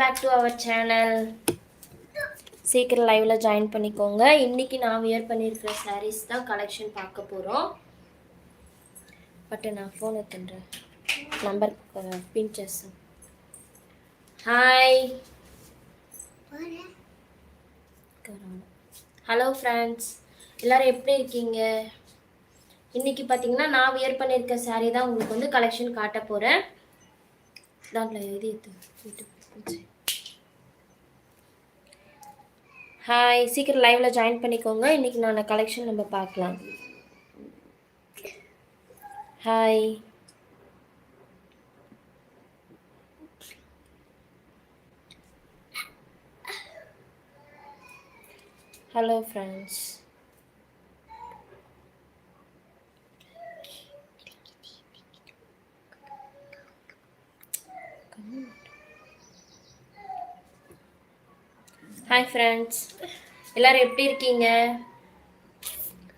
Back to our channel சீக்கிரம் லைவில் join பண்ணிக்கோங்க. இன்னைக்கு நான் வியர் பண்ணியிருக்கிற சாரீஸ் தான் கலெக்ஷன் பார்க்க போகிறோம் பட் நான் ஃபோன் எடுத்துன்றேன் நம்பர் பின்ச்சஸ் ஹாய் ஹலோ ஃப்ரெண்ட்ஸ் எல்லோரும் எப்படி இருக்கீங்க? இன்னைக்கு பார்த்தீங்கன்னா நான் வியர் பண்ணியிருக்க சாரீ தான் உங்களுக்கு வந்து கலெக்ஷன் காட்ட போகிறேன் தாண்டில் எழுதி எடுத்து ஹாய் சீக்கிரம் லைவ்ல ஜாயின் பண்ணிக்கோங்க. இன்னைக்கு நான் கலெக்ஷன் நம்ம பார்க்கலாம். Hi hello friends hi friends எல்லாரும் எப்படி இருக்கீங்க?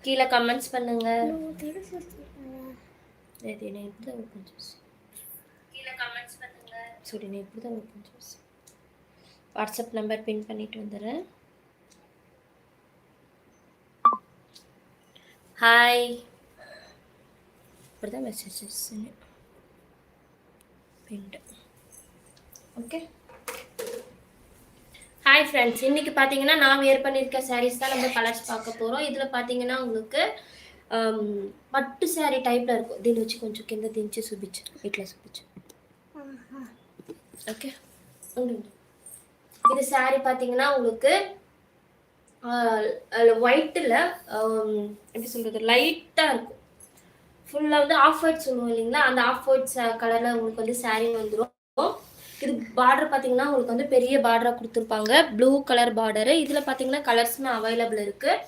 கீழே கமெண்ட்ஸ் பண்ணுங்க. இது நான் தான் ஓப்பன் ஜூஸ் கீழே கமெண்ட்ஸ் பண்ணுங்க. சரி நான் எப்படி தான் ஓப்பன் ஜூஸ் வாட்ஸ்அப் நம்பர் பின் பண்ணிட்டு வந்துடுறேன். ஹாய் இப்படி தான் messages pinned okay hi friends இன்னைக்கு பார்த்தீங்கன்னா நான் வியர் பண்ணியிருக்க சாரீஸ் தான் நம்ம கலர்ஸ் பார்க்க போகிறோம் இதில் பார்த்தீங்கன்னா உங்களுக்கு ஆம், పట్టు శారీ టైప్లో இருக்கும் దీని వచ్చి కొంచెం కింద దించి చూపించు ఇట్లా చూపించు ఓకే ఉండు ఉండు. இது శారీ பார்த்தீங்கன்னா உங்களுக்கு ஒயிட்டில் எப்படி சொல்கிறது லைட்டாக இருக்கும் ஃபுல்லாக வந்து ஆஃப் ஒயிட் சொல்லுவோம் இல்லைங்களா அந்த ஆஃப் ஒயிட் கலரில் உங்களுக்கு வந்து saree வந்துடும் இது பார்டர் பார்த்தீங்கன்னா உங்களுக்கு வந்து பெரிய பார்டராக கொடுத்துருப்பாங்க. ப்ளூ கலர் பார்டரு இதில் பார்த்தீங்கன்னா கலர்ஸுமே அவைலபிள் இருக்குது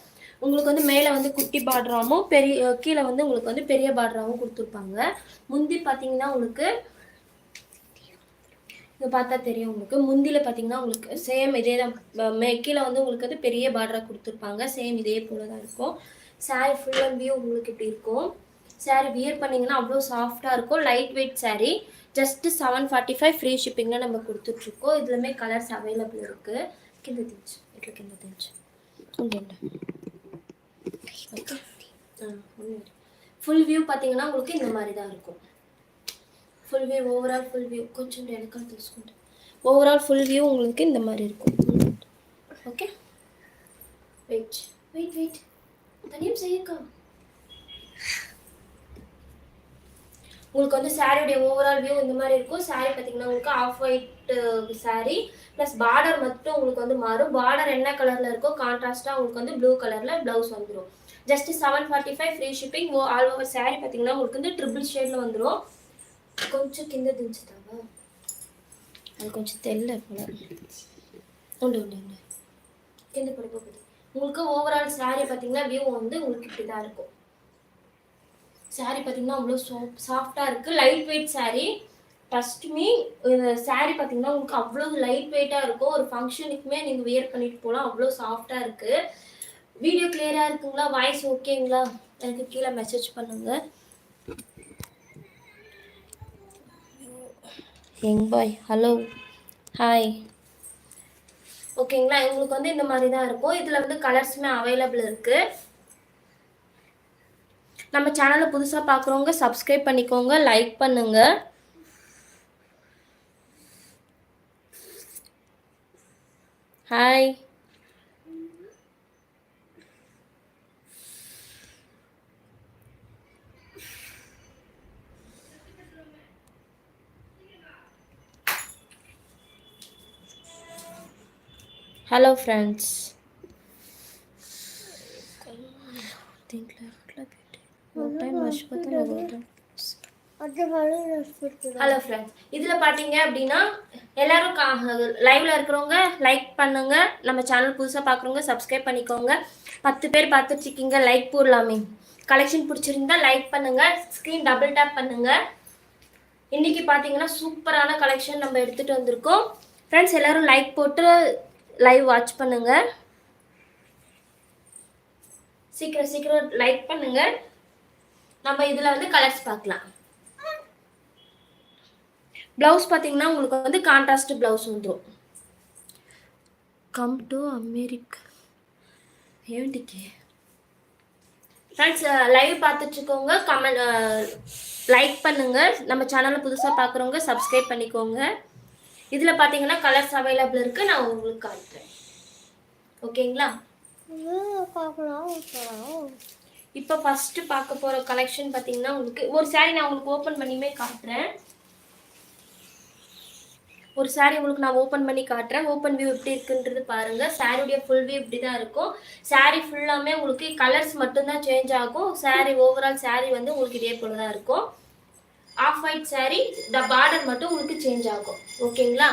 உங்களுக்கு வந்து மேலே வந்து குட்டி பார்டராகவும் பெரிய கீழே வந்து உங்களுக்கு வந்து பெரிய பார்டராகவும் கொடுத்துருப்பாங்க. முந்தி பார்த்தீங்கன்னா உங்களுக்கு இது பார்த்தா தெரியும் உங்களுக்கு. முந்தியில் பார்த்தீங்கன்னா உங்களுக்கு சேம் இதே தான். மே கீழே வந்து உங்களுக்கு வந்து பெரிய பார்டராக கொடுத்துருப்பாங்க. சேம் இதே போல தான் இருக்கும். சாரி ஃபுல் அண்ட் வியூ உங்களுக்கு இப்படி இருக்கும்? saree வியர் பண்ணிங்கன்னா அவ்வளோ சாஃப்டாக இருக்கும் light weight saree just seven forty five free ஷிப்பிங்கில் நம்ம கொடுத்துட்ருக்கோம் இதுலமே கலர்ஸ் அவைலபிள் இருக்குது కింద దించు ఇట్లా కింద దించు ఉండండి ஓகே ஃபுல் வியூ பார்த்தீங்கன்னா உங்களுக்கு இந்த மாதிரி தான் இருக்கும் full view overall full view కొంచెం వెనకాల తీసుకుంటా ఓవరాల్ ఫుల్ వ్యూ உங்களுக்கு இந்த மாதிரி இருக்கும் ஓகே வெயிட் வெயிட் வெயிட் தனியும் செய்யக்கா உங்களுக்கு வந்து சாரியுடைய ஓவரால் வியூ இந்த மாதிரி இருக்கும். சாரி பார்த்தீங்கன்னா உங்களுக்கு off white saree plus border மட்டும் உங்களுக்கு வந்து மாறும். பார்டர் என்ன கலரில் இருக்கோ கான்ட்ராஸ்ட்டாக உங்களுக்கு வந்து ப்ளூ கலரில் ப்ளவுஸ் வந்துடும் just seven forty five free shipping oh all over saree பார்த்தீங்கன்னா உங்களுக்கு வந்து ட்ரிபிள் ஷேடில் வந்துடும் கொஞ்சம் கிந்த திஞ்சுட்டாங்க அது கொஞ்சம் தெரியல போல. உண்டு உண்டு உண்டு. கிந்த படுப்போம் உங்களுக்கு ஓவரால் சாரி பார்த்தீங்கன்னா வியூ வந்து உங்களுக்கு இப்படி தான் இருக்கும். சாரீ பார்த்தீங்கன்னா அவ்வளோ சாஃப்ட் சாஃப்டாக இருக்குது light weight saree trust me இந்த சாரீ பார்த்தீங்கன்னா உங்களுக்கு அவ்வளோ லைட் வெயிட்டாக இருக்கும். ஒரு ஃபங்க்ஷனுக்குமே நீங்கள் வியர் பண்ணிட்டு போகலாம் அவ்வளோ சாஃப்டாக இருக்குது வீடியோ கிளியராக இருக்குங்களா? வாய்ஸ் ஓகேங்களா எனக்கு கீழே மெசேஜ் பண்ணுங்கள் எங் பாய் ஹலோ ஹாய் ஓகேங்களா உங்களுக்கு வந்து இந்த மாதிரி தான் இருக்கும். இதில் வந்து கலர்ஸுமே அவைலபிள் இருக்குது நம்ம சேனலை புதுசாக பார்க்குறவங்க சப்ஸ்கிரைப் பண்ணிக்கோங்க லைக் பண்ணுங்க. Hi hello friends hello friends இதில் பார்த்தீங்க அப்படின்னா எல்லாரும் லைவ்ல இருக்கிறவங்க லைக் பண்ணுங்க. நம்ம சேனல் புதுசாக பார்க்குறவங்க சப்ஸ்கிரைப் பண்ணிக்கோங்க. பத்து பேர் பார்த்துட்டு இருக்கீங்க லைக் போடலாமே. கலெக்ஷன் பிடிச்சிருந்தா லைக் பண்ணுங்க ஸ்க்ரீன் டபுள் டேப் பண்ணுங்க. இன்னைக்கு பார்த்தீங்கன்னா சூப்பரான கலெக்ஷன் நம்ம எடுத்துகிட்டு வந்திருக்கோம். ஃப்ரெண்ட்ஸ் எல்லாரும் லைக் போட்டு லைவ் வாட்ச் பண்ணுங்க. சீக்கிரம் சீக்கிரம் லைக் பண்ணுங்க. நம்ம இதில் வந்து கலர்ஸ் பார்க்கலாம். ப்ளவுஸ் பார்த்தீங்கன்னா உங்களுக்கு வந்து கான்ட்ராஸ்ட் ப்ளவுஸ் வந்துடும் கம் டு அமெரிக்கா ஏன்டிக்கே? ஃப்ரெண்ட்ஸ் லைவ் பார்த்துட்ருக்கோங்க கமெண்ட் லைக் பண்ணுங்கள் நம்ம சேனலை புதுசாக பார்க்குறவங்க சப்ஸ்கிரைப் பண்ணிக்கோங்க. இதில் பார்த்தீங்கன்னா கலர்ஸ் அவைலபிள் இருக்குது நான் உங்களுக்கு காட்டுறேன் ஓகேங்களா? இப்போ ஃபஸ்ட்டு பார்க்க போகிற கலெக்ஷன் பார்த்தீங்கன்னா உங்களுக்கு ஒரு சாரி நான் உங்களுக்கு ஓப்பன் பண்ணியுமே காட்டுறேன். ஒரு saree உங்களுக்கு நான் ஓப்பன் பண்ணி காட்டுறேன். ஓப்பன் வியூ எப்படி இருக்குன்றது பாருங்க. சாரியுடைய ஃபுல் வியூ இப்படி தான் இருக்கும். Saree ஃபுல்லாமே உங்களுக்கு கலர்ஸ் மட்டும்தான் சேஞ்ச் ஆகும். Saree ஓவரால் saree வந்து உங்களுக்கு இதே போல தான் இருக்கும். Off white saree the border மட்டும் உங்களுக்கு சேஞ்ச் ஆகும். ஓகேங்களா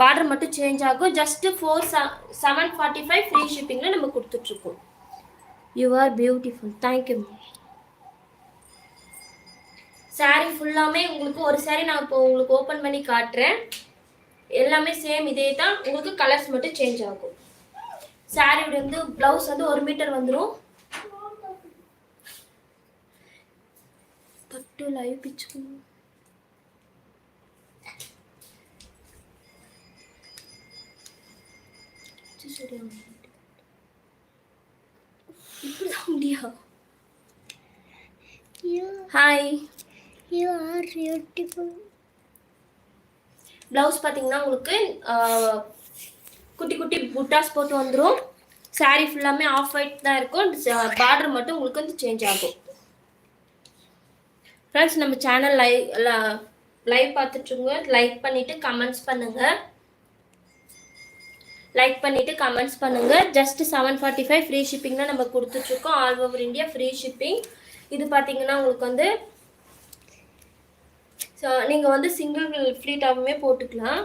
பார்டர் மட்டும் சேஞ்ச் ஆகும். Just four seven forty five free ஷிப்பிங்கில் நம்ம கொடுத்துட்ருக்கோம் you are beautiful thank you ma'am saree ஃபுல்லாமே உங்களுக்கு ஒரு சாரீ நான் இப்போ உங்களுக்கு ஓப்பன் பண்ணி காட்டுறேன். எல்லாமே சேம் இதே தான். உங்களுக்கு கலர்ஸ் மட்டும் சேஞ்ச் ஆகும். சாரீ வந்து ப்ளவுஸ் வந்து ஒரு மீட்டர் வந்துடும் பட்டு லைவ் பிச்சுக்கணும் இப்படிதான் முடியாது hi you are beautiful blouse பார்த்தீங்கன்னா உங்களுக்கு குட்டி குட்டி புட்டாஸ் போட்டு வந்துடும் saree ஃபுல்லாமே ஆஃப் ஒயிட் தான் இருக்கும். பார்டர் மட்டும் உங்களுக்கு வந்து சேஞ்ச் ஆகும். ஃப்ரெண்ட்ஸ் நம்ம சேனல் லைவ் லைவ் பார்த்துட்ருங்க லைக் பண்ணிவிட்டு கமெண்ட்ஸ் பண்ணுங்கள் லைக் பண்ணிவிட்டு கமெண்ட்ஸ் பண்ணுங்கள் just seven forty five free ஷிப்பிங்னா நம்ம கொடுத்துட்ருக்கோம் all over India free shipping இது பார்த்தீங்கன்னா உங்களுக்கு வந்து ஸோ நீங்கள் வந்து சிங்கிள் ஃப்ளீட்டாகவுமே போட்டுக்கலாம்.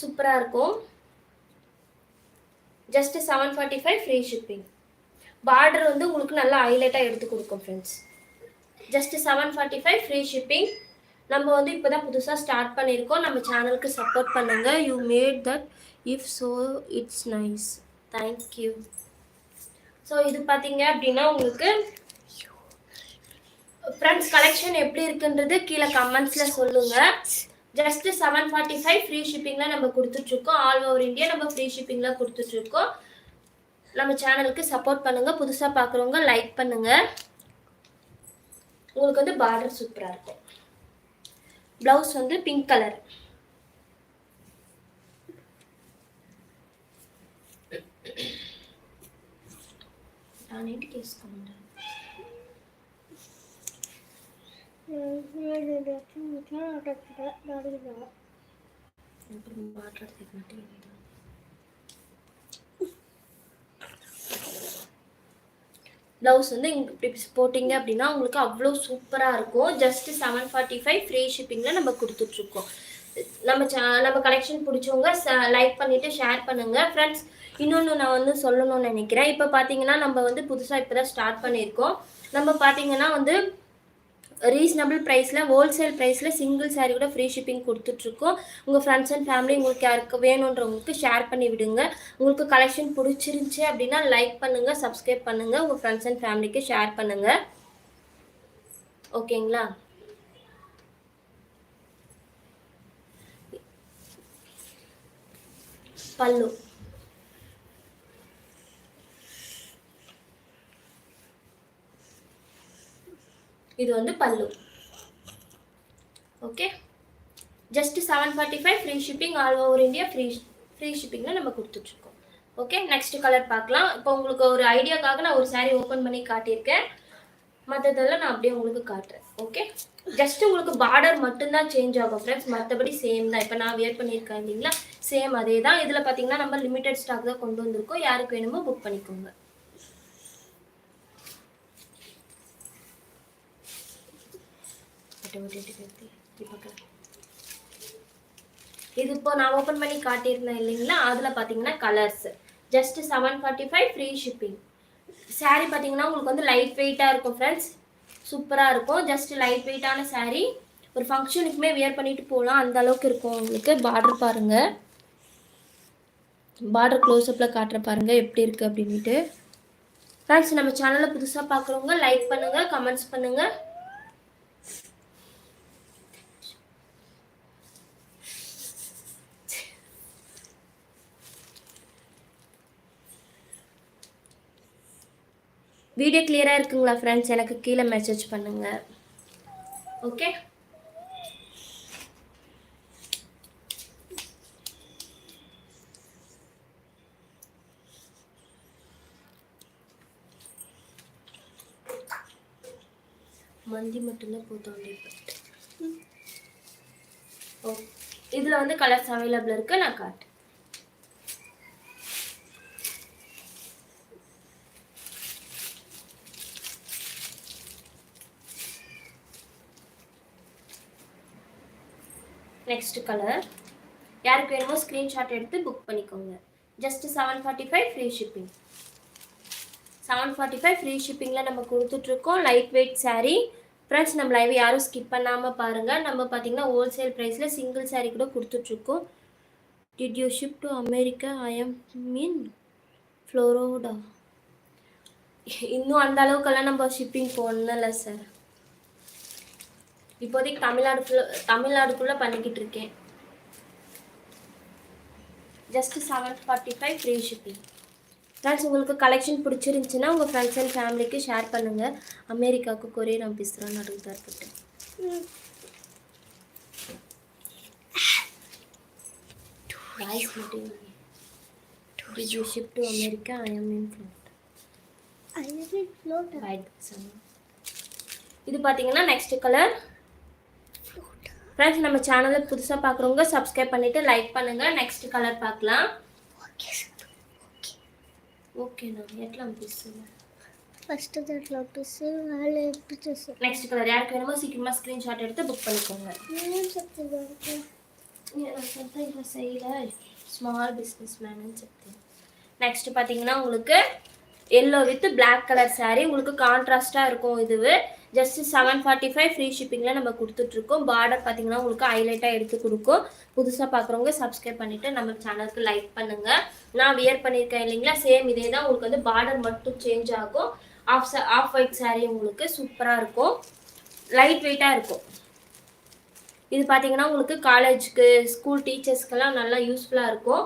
சூப்பராக இருக்கும். Just seven forty five free shipping border வந்து உங்களுக்கு நல்லா ஹைலைட்டாக எடுத்து கொடுக்கும் friends just seven forty five free shipping நம்ம வந்து இப்போ தான் புதுசாக ஸ்டார்ட் பண்ணியிருக்கோம். நம்ம சேனலுக்கு சப்போர்ட் பண்ணுங்கள் you made that if so it's nice thank you so இது பார்த்தீங்க அப்படின்னா உங்களுக்கு ஃப்ரெண்ட்ஸ் கலெக்ஷன் எப்படி இருக்குன்றது கீழே கமெண்ட்ஸில் சொல்லுங்கள் just seven forty five free ஷிப்பிங்கில் நம்ம கொடுத்துட்ருக்கோம். ஆல் ஓவர் இந்தியா நம்ம ஃப்ரீ ஷிப்பிங்கில் கொடுத்துட்ருக்கோம். நம்ம சேனலுக்கு சப்போர்ட் பண்ணுங்கள் புதுசாக பார்க்குறவங்க லைக் பண்ணுங்கள் உங்களுக்கு வந்து பார்டர் சூப்பராக இருக்கும். ப்ளவுஸ் வந்து பிங்க் கலர் நான் கேஸ் கொண்டு ఇప్పుడు మాట్లాడుతున్నట్టు ப்ளவுஸ் வந்து இங்க இப்படி போட்டிங்க அப்படின்னா உங்களுக்கு அவ்வளோ சூப்பராக இருக்கும் just seven forty five free ஷிப்பிங்கில் நம்ம கொடுத்துட்ருக்கோம் நம்ம சே நம்ம கலெக்ஷன் பிடிச்சவங்க லைக் பண்ணிவிட்டு ஷேர் பண்ணுங்கள் ஃப்ரெண்ட்ஸ் இன்னொன்று நான் வந்து சொல்லணும்னு நினைக்கிறேன் இப்போ பார்த்தீங்கன்னா நம்ம வந்து புதுசாக இப்போ தான் ஸ்டார்ட் பண்ணியிருக்கோம் நம்ம பார்த்தீங்கன்னா வந்து ரீசனபிள் ப்ரைஸில் ஹோல்சேல் ப்ரைஸில் சிங்கிள் சாரீ கூட ஃப்ரீ ஷிப்பிங் கொடுத்துட்ருக்கோம். உங்கள் ஃப்ரெண்ட்ஸ் அண்ட் ஃபேமிலி உங்களுக்கு யாருக்கு வேணுன்றவங்களுக்கு ஷேர் பண்ணி விடுங்க. உங்களுக்கு கலெக்ஷன் பிடிச்சிருந்துச்சி அப்படின்னா லைக் பண்ணுங்கள் சப்ஸ்கிரைப் பண்ணுங்கள் உங்கள் ஃப்ரெண்ட்ஸ் அண்ட் ஃபேமிலிக்கு ஷேர் பண்ணுங்கள் ஓகேங்களா பல்லு. இது வந்து pallu. Okay just seven forty five free shipping all over India free free ஷிப்பிங்கில் நம்ம கொடுத்துட்ருக்கோம். ஓகே நெக்ஸ்ட் கலர் பார்க்கலாம். இப்போ உங்களுக்கு ஒரு ஐடியாக்காக நான் ஒரு சாரீ ஓப்பன் பண்ணி காட்டியிருக்கேன். மற்றதெல்லாம் நான் அப்படியே உங்களுக்கு காட்டுறேன். ஓகே ஜஸ்ட் உங்களுக்கு பார்டர் மட்டும்தான் சேஞ்ச் ஆகும் ஃப்ரெண்ட்ஸ் மற்றபடி சேம் தான். இப்போ நான் வியர் பண்ணியிருக்கேன் இல்லைங்களா? சேம் அதே தான் இதில் பார்த்தீங்கன்னா நம்ம லிமிடெட் ஸ்டாக் தான் கொண்டு வந்திருக்கோம். யாருக்கு வேணுமோ புக் பண்ணிக்கோங்க. ஓட்டை ஓட்டிட்டு கருத்து இப்படி பார்க்கலாம் இது இப்போ நான் ஓப்பன் பண்ணி காட்டியிருந்தேன் இல்லைங்களா? அதில் பார்த்தீங்கன்னா colours just seven forty five free shipping saree பார்த்தீங்கன்னா உங்களுக்கு வந்து லைட் வெயிட்டாக இருக்கும் ஃப்ரெண்ட்ஸ் சூப்பராக இருக்கும். ஜஸ்ட் லைட் வெயிட்டான சாரீ ஒரு ஃபங்க்ஷனுக்குமே வியர் பண்ணிட்டு போகலாம். அந்த அளவுக்கு இருக்கும் உங்களுக்கு. பார்டர் பாருங்கள் பார்டர் க்ளோஸ்அப்பில் காட்டுற பாருங்கள் எப்படி இருக்குது அப்படின்ட்டு ஃப்ரெண்ட்ஸ் நம்ம சேனலை புதுசாக பார்க்குறவங்க லைக் பண்ணுங்கள் கமெண்ட்ஸ் பண்ணுங்கள் வீடியோ கிளியராக இருக்குங்களா ஃப்ரெண்ட்ஸ் எனக்கு கீழே மெசேஜ் பண்ணுங்கள் ஓகே மந்தி மட்டும்தான் போத்தோண்டி ஓ இதில் வந்து கலர்ஸ் அவைலபிள் இருக்குது நான் காட்டு நெக்ஸ்ட் கலர் யாருக்கு வேணுமோ ஸ்க்ரீன்ஷாட் எடுத்து புக் பண்ணிக்கோங்க. Just seven forty five free shipping seven forty five free ஷிப்பிங்கில் நம்ம கொடுத்துட்ருக்கோம் லைட் வெயிட் சாரீ ஃப்ரெண்ட்ஸ் நம்ம லைவ் யாரும் ஸ்கிப் பண்ணாமல் பாருங்கள் நம்ம பார்த்திங்கன்னா ஹோல்சேல் ப்ரைஸில் சிங்கிள் சாரீ கூட கொடுத்துட்ருக்கோம். Did you ship to America I'm mean Florida இன்னும் அந்த அளவுக்கெல்லாம் நம்ம ஷிப்பிங் போடல சார் இப்போதைக்கு தமிழ்நாடுக்குள்ள தமிழ்நாடுக்குள்ளே பண்ணிக்கிட்டு இருக்கேன் just seven forty five free shipping friends உங்களுக்கு கலெக்ஷன் பிடிச்சிருந்துச்சுன்னா உங்கள் ஃப்ரெண்ட்ஸ் அண்ட் ஃபேமிலிக்கு ஷேர் பண்ணுங்கள் அமெரிக்காவுக்கு கொரியர் அனுப்பிச்சுறோம் நடுவு தரப்பட்டு வாய்ஸ் மட்டும் Did you ship to America? I am in Florida. I float. Right, son. இது பார்த்தீங்கன்னா நெக்ஸ்ட் கலர் ஃப்ரெண்ட்ஸ் நம்ம சேனலில் புதுசாக பார்க்குறவங்க சப்ஸ்கிரைப் பண்ணிவிட்டு லைக் பண்ணுங்கள் நெக்ஸ்ட் கலர் பார்க்கலாம். ஓகேண்ணா எட்லாம் பேசுங்க ஃபஸ்ட்டு தேர்ட்லாம் பீஸு நாலு பீச்சஸ் நெக்ஸ்ட் கலர் யாருக்கு வேணுமோ சீக்கிரமாக ஸ்க்ரீன்ஷாட் எடுத்து புக் பண்ணிக்கோங்க. சக்தி இதில் small business man Shakti next பார்த்தீங்கன்னா உங்களுக்கு yellow with black colour saree உங்களுக்கு கான்ட்ராஸ்டாக இருக்கும் இதுவு. Just seven forty five free ஷிப்பிங்கில் நம்ம கொடுத்துட்ருக்கோம். பார்டர் பார்த்தீங்கன்னா உங்களுக்கு ஹைலைட்டாக எடுத்து கொடுக்கும். புதுசாக பார்க்குறவங்க சப்ஸ்கிரைப் பண்ணிவிட்டு நம்ம சேனலுக்கு லைக் பண்ணுங்கள் நான் வியர் பண்ணியிருக்கேன் இல்லைங்களா? சேம் இதே தான் உங்களுக்கு வந்து பார்டர் மட்டும் சேஞ்ச் ஆகும். ஆஃப் ஆஃப் ஒயிட் சாரீ உங்களுக்கு சூப்பராக இருக்கும். லைட் வெயிட்டாக இருக்கும். இது பார்த்தீங்கன்னா உங்களுக்கு காலேஜுக்கு ஸ்கூல் டீச்சர்ஸ்க்கெல்லாம் நல்லா யூஸ்ஃபுல்லாக இருக்கும்.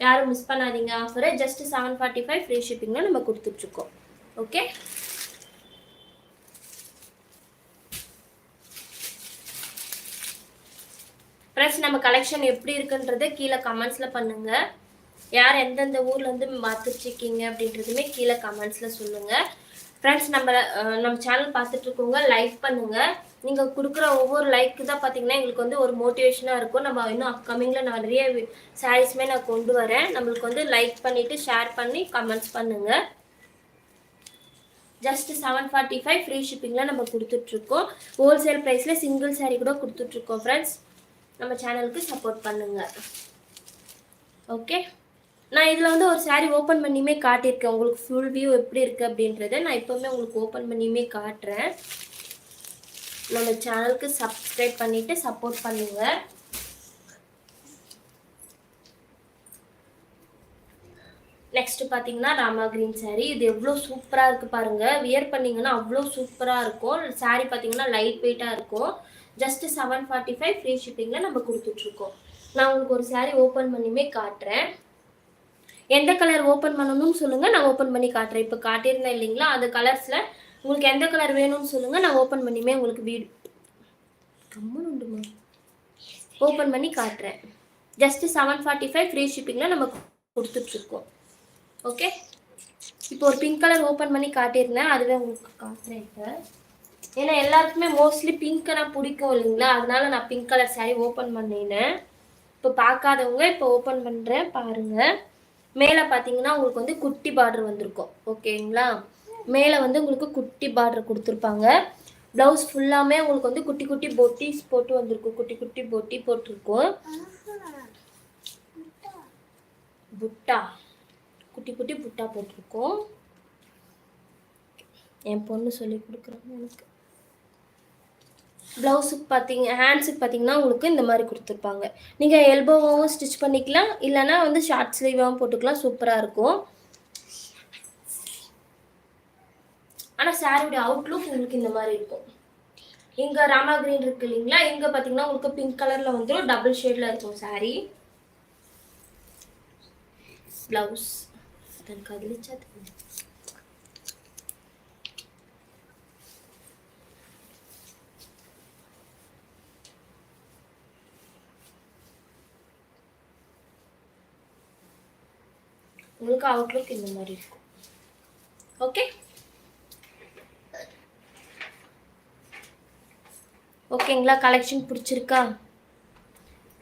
யாரும் மிஸ் பண்ணாதீங்க ஆஃபரை just seven forty five free ஷிப்பிங்கில் நம்ம கொடுத்துட்ருக்கோம். ஓகே ஃப்ரெண்ட்ஸ் நம்ம கலெக்ஷன் எப்படி இருக்குன்றத கீழே கமெண்ட்ஸில் பண்ணுங்கள் யார் எந்தெந்த ஊர்லேருந்து பார்த்துட்ருக்கீங்க அப்படின்றதுமே கீழே கமெண்ட்ஸில் சொல்லுங்கள் ஃப்ரெண்ட்ஸ் நம்ம நம்ம சேனல் பார்த்துட்ருக்கோங்க லைக் பண்ணுங்கள் நீங்கள் கொடுக்குற ஒவ்வொரு லைக்கு தான் பார்த்தீங்கன்னா எங்களுக்கு வந்து ஒரு மோட்டிவேஷனாக இருக்கும். நம்ம இன்னும் அப்கமிங்கில் நான் நிறைய சாரீஸ்மே நான் கொண்டு வரேன். நம்மளுக்கு வந்து லைக் பண்ணிவிட்டு ஷேர் பண்ணி கமெண்ட்ஸ் பண்ணுங்கள் just seven forty five free ஷிப்பிங்கில் நம்ம கொடுத்துட்ருக்கோம். ஹோல்சேல் ப்ரைஸில் சிங்கிள் சாரீ கூட கொடுத்துட்ருக்கோம் ஃப்ரெண்ட்ஸ் நம்ம சேனலுக்கு சப்போர்ட் பண்ணுங்கள் ஓகே நான் இதில் வந்து ஒரு saree ஓப்பன் பண்ணியுமே காட்டியிருக்கேன். உங்களுக்கு ஃபுல் வியூ எப்படி இருக்குது அப்படின்றத நான் இப்போவுமே உங்களுக்கு ஓப்பன் பண்ணியுமே காட்டுறேன். நம்ம சேனலுக்கு சப்ஸ்கிரைப் பண்ணிவிட்டு சப்போர்ட் பண்ணுங்கள் நெக்ஸ்ட் பார்த்தீங்கன்னா ராமா கிரீன் சாரீ இது எவ்வளோ சூப்பராக இருக்குது பாருங்கள் வியர் பண்ணிங்கன்னா அவ்வளோ சூப்பராக இருக்கும். சாரீ பார்த்தீங்கன்னா லைட் வெயிட்டாக இருக்கும். Just seven forty five free ஷிப்பிங்கில் நம்ம கொடுத்துட்ருக்கோம். நான் உங்களுக்கு ஒரு சாரீ ஓப்பன் பண்ணியுமே காட்டுறேன். எந்த கலர் ஓப்பன் பண்ணணும்னு சொல்லுங்கள் நான் ஓப்பன் பண்ணி காட்டுறேன். இப்போ காட்டியிருந்தேன் இல்லைங்களா? அந்த கலர்ஸில் உங்களுக்கு எந்த கலர் வேணும்னு சொல்லுங்கள் நான் ஓப்பன் பண்ணியுமே உங்களுக்கு வீடு கம்மன் உண்டுமா ஓப்பன் பண்ணி காட்டுறேன். Just seven forty five free ஷிப்பிங்கில் நம்ம கொடுத்துட்ருக்கோம். ஓகே இப்போ ஒரு பிங்க் கலர் ஓப்பன் பண்ணி காட்டியிருந்தேன். அதுவே உங்களுக்கு காட்டுறேன் இப்போ. ஏன்னா எல்லாருக்குமே மோஸ்ட்லி பிங்க் கலர் பிடிக்கும் இல்லைங்களா? அதனால நான் பிங்க் கலர் saree ஓப்பன் பண்ணினேன். இப்போ பார்க்காதவங்க இப்போ ஓப்பன் பண்ணுறேன் பாருங்கள் மேலே பார்த்தீங்கன்னா உங்களுக்கு வந்து குட்டி பார்டர் வந்திருக்கும். ஓகேங்களா? மேலே வந்து உங்களுக்கு குட்டி பார்டர் கொடுத்துருப்பாங்க. ப்ளவுஸ் ஃபுல்லாமே உங்களுக்கு வந்து குட்டி குட்டி பொட்டிஸ் போட்டு வந்திருக்கும். குட்டி குட்டி பொட்டி போட்டிருக்கும். புட்டா. குட்டி குட்டி புட்டா போட்டிருக்கோம். என் பொண்ணு சொல்லி கொடுக்குறாங்க எனக்கு. ப்ளவுஸுக்கு பார்த்தீங்க ஹேண்ட்ஸுக்கு பார்த்தீங்கன்னா உங்களுக்கு இந்த மாதிரி கொடுத்துருப்பாங்க. நீங்கள் எல்போவாகவும் ஸ்டிச் பண்ணிக்கலாம் இல்லைனா வந்து ஷார்ட் ஸ்லீவாகவும் போட்டுக்கலாம் சூப்பராக இருக்கும். ஆனால் சாரியோடைய அவுட்லுக் உங்களுக்கு இந்த மாதிரி இருக்கும். இங்கே ராமா கிரீன் இருக்கு இல்லைங்களா இங்கே பார்த்தீங்கன்னா உங்களுக்கு பிங்க் கலரில் வந்துடும் டபுள் ஷேடில் இருக்கும் சாரி ப்ளவுஸ் தனக்கு அதில் உங்களுக்கு அவுட்லுக் இந்த மாதிரி இருக்கும். ஓகே ஓகேங்களா கலெக்ஷன் பிடிச்சிருக்கா?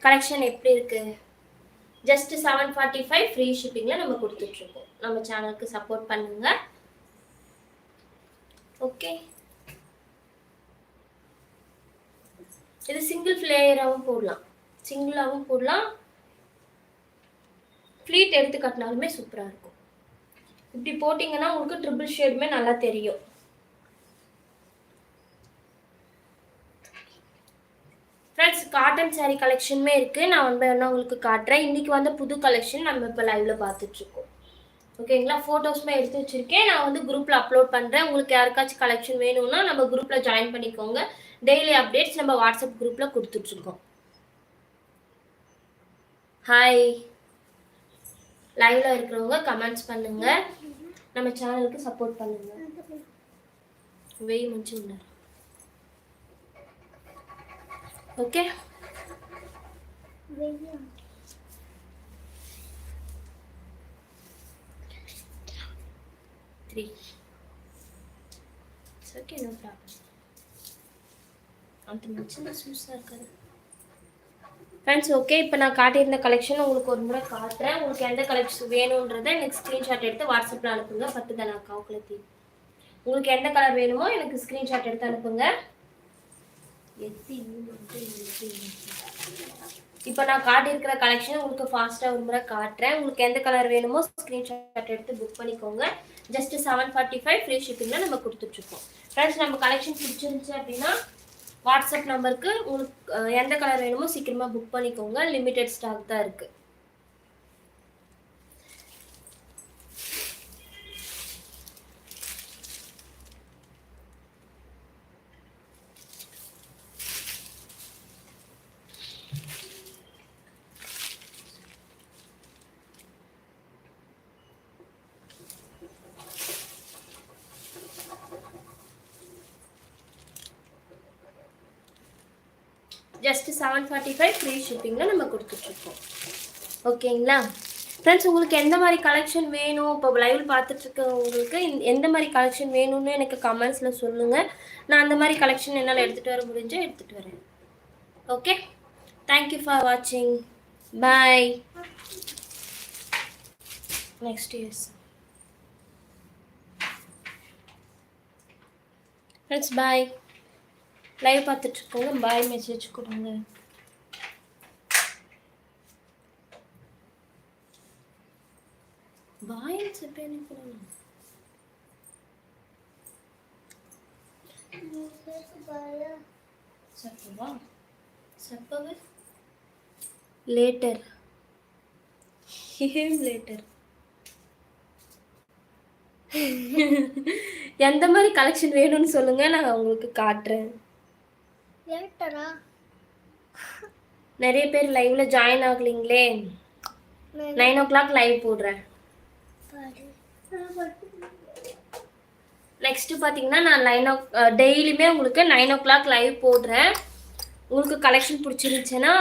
கலெக்ஷன் எப்படி இருக்கு? Just seven forty five free ஷிப்பிங்கில் நம்ம கொடுத்துட்ருக்கோம். நம்ம சேனலுக்கு சப்போர்ட் பண்ணுங்க. ஓகே இது சிங்கிள் ஃப்ளேயராகவும் போடலாம். சிங்கிளாகவும் போடலாம். ஃப்ளீட் எடுத்து கட்டினாலுமே சூப்பராக இருக்கும். இப்படி போட்டிங்கன்னா உங்களுக்கு ட்ரிபிள் ஷேடுமே நல்லா தெரியும். ஃப்ரெண்ட்ஸ் காட்டன் சாரீ கலெக்ஷனுமே இருக்குது நான் வந்து வேணா உங்களுக்கு காட்டுறேன். இன்றைக்கி வந்து புது கலெக்ஷன் நம்ம இப்போ லைவில் பார்த்துட்ருக்கோம். ஓகேங்களா ஃபோட்டோஸுமே எடுத்து வச்சுருக்கேன். நான் வந்து குரூப்பில் அப்லோட் பண்ணுறேன் உங்களுக்கு யாருக்காச்சும் கலெக்ஷன் வேணும்னா நம்ம குரூப்பில் ஜாயின் பண்ணிக்கோங்க. டெய்லி அப்டேட்ஸ் நம்ம வாட்ஸ்அப் குரூப்பில் கொடுத்துட்ருக்கோம். ஹாய் லைவ்ல இருக்கிறவங்க கமெண்ட்ஸ் பண்ணுங்க நம்ம சேனலுக்கு சப்போர்ட் பண்ணுங்க வெய் మంచి ఉన్నారు okay வெய்யா three okay no problem அந்த மச்சில் சூஸாக இருக்காது ஃப்ரெண்ட்ஸ் ஓகே இப்போ நான் காட்டியிருந்த கலெக்ஷன் உங்களுக்கு ஒரு முறை காட்டுறேன். உங்களுக்கு எந்த கலெக்ஷன் வேணுன்றதை எனக்கு ஸ்க்ரீன்ஷாட் எடுத்து வாட்ஸ்அப்பில் அனுப்புங்க. பத்து தானே காவுக்குலத்தி உங்களுக்கு எந்த கலர் வேணுமோ எனக்கு ஸ்க்ரீன்ஷாட் எடுத்து அனுப்புங்க. இப்போ நான் காட்டியிருக்கிற கலெக்ஷன் உங்களுக்கு ஃபாஸ்ட்டாக ஒரு முறை காட்டுறேன். உங்களுக்கு எந்த கலர் வேணுமோ ஸ்க்ரீன்ஷாட் எடுத்து புக் பண்ணிக்கோங்க. Just seven forty five free ஷிப்பிங்கில் நம்ம கொடுத்துட்ருக்கோம் ஃப்ரெண்ட்ஸ் நம்ம கலெக்ஷன் பிடிச்சிருந்துச்சு அப்படின்னா வாட்ஸ்அப் நம்பருக்கு உங்களுக்கு எந்த கலர் வேணுமோ சீக்கிரமாக புக் பண்ணிக்கோங்க. லிமிடெட் ஸ்டாக் தான் இருக்குது just seven forty five free ஷிப்பிங்கில் நம்ம கொடுத்துட்ருக்கோம். ஓகேங்களா? ஃப்ரெண்ட்ஸ் உங்களுக்கு எந்த மாதிரி கலெக்ஷன் வேணும்? இப்போ லைவ் பார்த்துட்ருக்கவங்களுக்கு எந்த மாதிரி கலெக்ஷன் வேணும்னு எனக்கு கமெண்ட்ஸில் சொல்லுங்கள் நான் அந்த மாதிரி கலெக்ஷன் என்னால் எடுத்துகிட்டு வர முடிஞ்சால் எடுத்துகிட்டு வரேன். ஓகே தேங்க்யூ ஃபார் வாட்சிங் bye next years friends bye live பார்த்துட்ருக்கவங்க bye message கொடுங்க. பாய் செப்பேன்னு கொடுங்க? செப்பவா? செப்பவே? லேட்டர் ஏம் லேட்டர் எந்த மாதிரி கலெக்ஷன் வேணும்னு சொல்லுங்கள் நான் உங்களுக்கு காட்டுறேன். லேட்டரா நிறைய பேர் லைவ்ல ஜாயின் ஆகலீங்களே. நைன் ஓ கிளாக் லைவ் போடுறேன் நெக்ஸ்ட் பார்த்தீங்கன்னா நான் நைன் ஓ டெய்லியுமே உங்களுக்கு நைன் ஓ கிளாக் லைவ் போடுறேன். உங்களுக்கு கலெக்ஷன் பிடிச்சிருந்துச்சுன்னா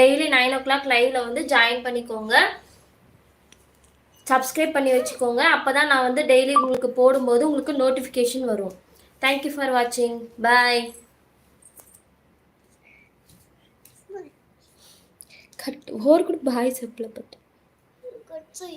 டெய்லி நைன் ஓ கிளாக் லைவ்ல வந்து ஜாயின் பண்ணிக்கோங்க. சப்ஸ்கிரைப் பண்ணி வச்சுக்கோங்க. அப்போ தான் நான் வந்து டெய்லி உங்களுக்கு போடும்போது உங்களுக்கு நோட்டிஃபிகேஷன் வரும். தேங்க்யூ ஃபார் வாட்சிங் பாய் కట్ ఓరు కూడా బాగా చెప్పలే బట్ కొట్టు